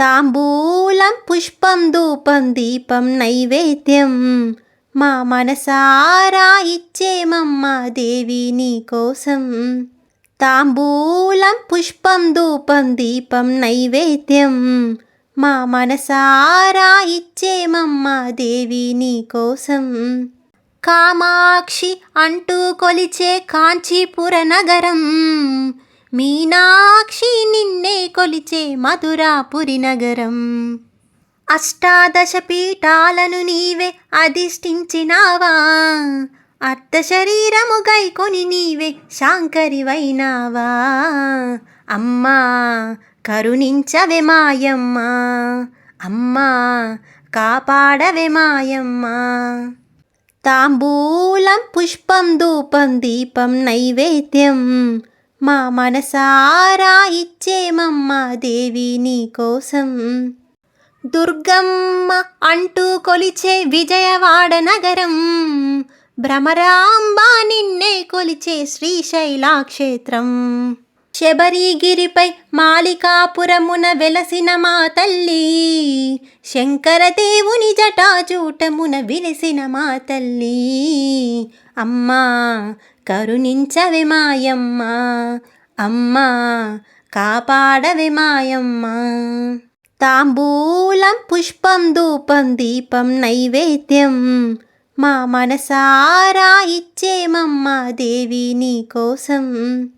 తాంబూలం పుష్పం ధూపం దీపం నైవేద్యం. మా మనసారా ఇచ్చేమమ్మా దేవి నీ కోసం. తాంబూలం పుష్పం ధూపం దీపం నైవేద్యం. మా మనసారా ఇచ్చేమమ్మా దేవి నీ కోసం. కామాక్షి అంటూ కొలిచే కాంచీపుర నగరం. మీనాక్షి నిన్నే కొలిచే మధురాపురి నగరం. అష్టాదశ పీఠాలను నీవే అధిష్ఠించినావా. అర్ధ శరీరము గైకొని నీవే శాంకరివైనావా. అమ్మా కరుణించవే మాయమ్మ. అమ్మా కాపాడవే మాయమ్మ. తాంబూలం పుష్పం ధూపం దీపం నైవేద్యం. మా మనసారా ఇచ్చేమమ్మ దేవి నీ కోసం. దుర్గమ్మ అంటూ కొలిచే విజయవాడ నగరం. భ్రమరాంబ నిన్నే కొలిచే శ్రీశైలాక్షేత్రం. శబరిగిరిపై మాలికాపురమున వెలసిన మా తల్లి. శంకరదేవుని జటాజూటమున విలసిన మా తల్లి. అమ్మా కరుణించవే మాయమ్మ. అమ్మా కాపాడవే మాయమ్మ. తాంబూలం పుష్పం ధూపం దీపం నైవేద్యం. మా మనసారా ఇచ్చేమమ్మా దేవి నీ కోసం.